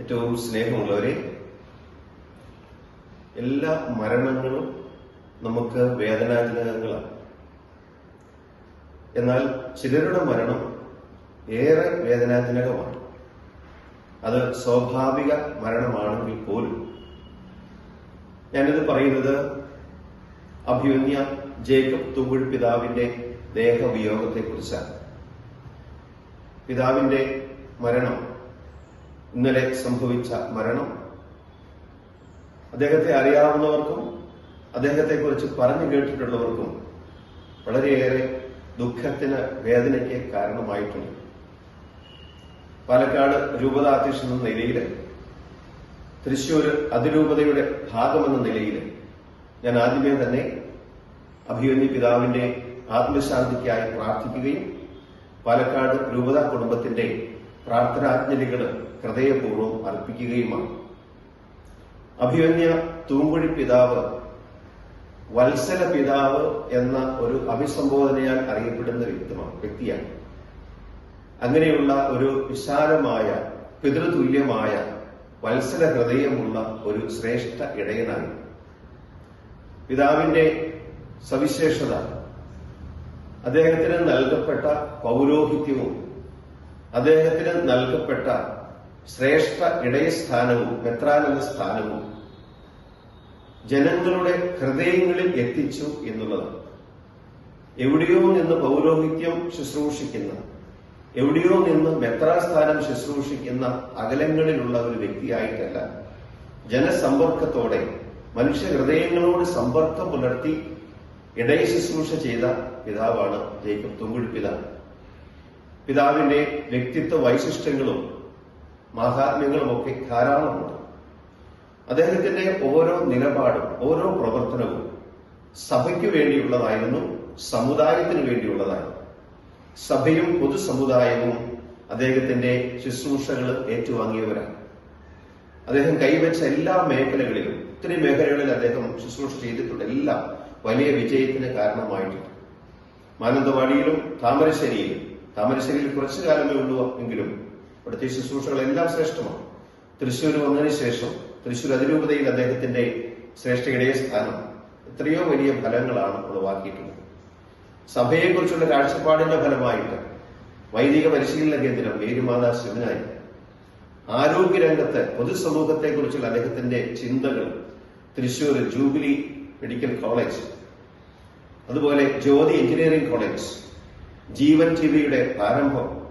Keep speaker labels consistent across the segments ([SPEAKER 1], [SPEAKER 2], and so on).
[SPEAKER 1] ഏറ്റവും സ്നേഹമുള്ളവരെ എല്ലാ മരണങ്ങളും നമുക്ക് വേദനാജനകങ്ങളാണ്. എന്നാൽ ചിലരുടെ മരണം ഏറെ വേദനാജനകമാണ്. അത് സ്വാഭാവിക മരണമാണെങ്കിൽ പോലും. ഞാനിത് പറയുന്നത് അഭിമന്യ ജേക്കബ് തൂമ്പുഴ് പിതാവിന്റെ ദേഹവിയോഗത്തെക്കുറിച്ചാണ്. പിതാവിന്റെ മരണം ഇന്നലെ സംഭവിച്ച മരണം. അദ്ദേഹത്തെ അറിയാവുന്നവർക്കും അദ്ദേഹത്തെക്കുറിച്ച് പറഞ്ഞു കേട്ടിട്ടുള്ളവർക്കും വളരെയേറെ ദുഃഖത്തിന് വേദനയ്ക്ക് കാരണമായിട്ടുണ്ട്. പാലക്കാട് രൂപതാധ്യക്ഷൻ എന്ന നിലയിൽ തൃശൂർ അതിരൂപതയുടെ ഭാഗമെന്ന നിലയിൽ ഞാൻ ആദ്യമേ തന്നെ അഭിമന്യ പിതാവിന്റെ ആത്മശാന്തിക്കായി പ്രാർത്ഥിക്കുകയും പാലക്കാട് രൂപതാ കുടുംബത്തിന്റെ പ്രാർത്ഥനാജ്ഞലികൾ ഹൃദയപൂർവം അർപ്പിക്കുകയുമാണ്. അഭിമന്യ തൂമ്പുഴി പിതാവ് വത്സല പിതാവ് എന്ന ഒരു അഭിസംബോധനയാൽ അറിയപ്പെടുന്ന വ്യക്തിമാണ് വ്യക്തിയാണ്. അങ്ങനെയുള്ള ഒരു വിശാലമായ പിതൃതുല്യമായ വത്സല ഹൃദയമുള്ള ഒരു ശ്രേഷ്ഠ ഇടയനാണ്. പിതാവിന്റെ സവിശേഷത അദ്ദേഹത്തിന് നൽകപ്പെട്ട പൗരോഹിത്യവും അദ്ദേഹത്തിന് നൽകപ്പെട്ട ശ്രേഷ്ഠ ഇടയസ്ഥാനവും മെത്രാനെന്ന സ്ഥാനവും ജനങ്ങളുടെ ഹൃദയങ്ങളിൽ എത്തിച്ചു എന്നുള്ളതാണ്. എവിടെയോ നിന്ന് പൗരോഹിത്യം ശുശ്രൂഷിക്കുന്ന എവിടെയോ നിന്ന് മെത്രാസ്ഥാനം ശുശ്രൂഷിക്കുന്ന അകലങ്ങളിലുള്ള ഒരു വ്യക്തിയായിട്ടല്ല ജനസമ്പർക്കത്തോടെ മനുഷ്യ ഹൃദയങ്ങളോട് സമ്പർക്കം പുലർത്തി ഇടയ ശുശ്രൂഷ ചെയ്ത പിതാവാണ് ജേക്കബ് പിതാവ് പിതാവിന്റെ വ്യക്തിത്വ വൈശിഷ്ട്യങ്ങളും മാഹാത്മ്യങ്ങളും ഒക്കെ ധാരാളമുണ്ട്. അദ്ദേഹത്തിന്റെ ഓരോ നിലപാടും ഓരോ പ്രവർത്തനവും സഭയ്ക്ക് വേണ്ടിയുള്ളതായിരുന്നു സമുദായത്തിന് വേണ്ടിയുള്ളതായിരുന്നു. സഭയും പൊതുസമുദായവും അദ്ദേഹത്തിന്റെ ശുശ്രൂഷകൾ ഏറ്റുവാങ്ങിയവരാണ്. അദ്ദേഹം കൈവച്ച എല്ലാ മേഖലകളിലും ഒത്തിരി മേഖലകളിൽ അദ്ദേഹം ശുശ്രൂഷ ചെയ്തിട്ടുണ്ട്. എല്ലാം വലിയ വിജയത്തിന് കാരണമായിട്ടുണ്ട്. മാനന്തവാടിയിലും താമരശ്ശേരിയിലും താമരശ്ശേരിയിൽ കുറച്ചു കാലമേ ഉള്ളൂ എങ്കിലും അവിടുത്തെ ശുശ്രൂഷകളെല്ലാം ശ്രേഷ്ഠമാണ്. തൃശ്ശൂർ വന്നതിന് ശേഷം തൃശ്ശൂർ അതിരൂപതയിൽ അദ്ദേഹത്തിന്റെ ശ്രേഷ്ഠയുടെ സ്ഥാനം എത്രയോ വലിയ ഫലങ്ങളാണ് ഉളവാക്കിയിട്ടുള്ളത്. സഭയെക്കുറിച്ചുള്ള കാഴ്ചപ്പാടിന്റെ ഫലമായിട്ട് വൈദിക പരിശീലന കേന്ദ്രം മേരുമാതാ ശിവനായി ആരോഗ്യരംഗത്ത് പൊതുസമൂഹത്തെക്കുറിച്ചുള്ള അദ്ദേഹത്തിന്റെ ചിന്തകൾ തൃശൂർ ജൂബിലി മെഡിക്കൽ കോളേജ് അതുപോലെ ജ്യോതി എഞ്ചിനീയറിംഗ് കോളേജ് ജീവൻ ജീവിയുടെ പ്രാരംഭം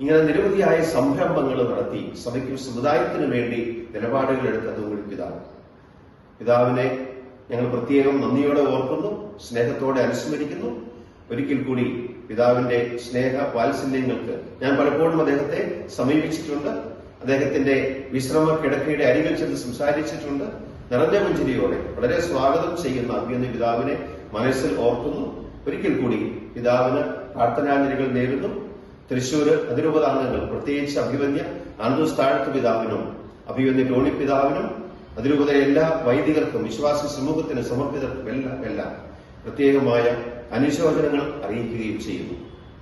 [SPEAKER 1] ഇങ്ങനെ നിരവധിയായ സംരംഭങ്ങൾ നടത്തി സഭയ്ക്കും സമുദായത്തിനു വേണ്ടി നിലപാടുകൾ എടുത്തത് ഒരു പിതാവ്. പിതാവിനെ ഞങ്ങൾ പ്രത്യേകം നന്ദിയോടെ ഓർക്കുന്നു സ്നേഹത്തോടെ അനുസ്മരിക്കുന്നു. ഒരിക്കൽ കൂടി പിതാവിന്റെ സ്നേഹ വാത്സല്യങ്ങൾക്ക് ഞാൻ പലപ്പോഴും അദ്ദേഹത്തെ സമീപിച്ചിട്ടുണ്ട്. അദ്ദേഹത്തിന്റെ വിശ്രമ കിടക്കയുടെ അരികിൽ ചെന്ന് സംസാരിച്ചിട്ടുണ്ട്. നിറഞ്ഞ പുഞ്ചിരിയോടെ വളരെ സ്വാഗതം ചെയ്യുന്ന അഭ്യന്തര പിതാവിനെ മനസ്സിൽ ഓർക്കുന്നു. ഒരിക്കൽ കൂടി പിതാവിന് പ്രാർത്ഥനാഞ്ജലികൾ നേരുന്നു. തൃശൂര് അതിരൂപതാംഗങ്ങൾ പ്രത്യേകിച്ച് അഭിവന്യ ആന്തൂസ് പിതാവിനും അഭിവന്യ ടോണി പിതാവിനും അതിരൂപത എല്ലാ വൈദികർക്കും വിശ്വാസ സമൂഹത്തിന് സമർപ്പിതർക്കും എല്ലാം എല്ലാം പ്രത്യേകമായ അനുശോചനങ്ങൾ അറിയിക്കുകയും ചെയ്യുന്നു.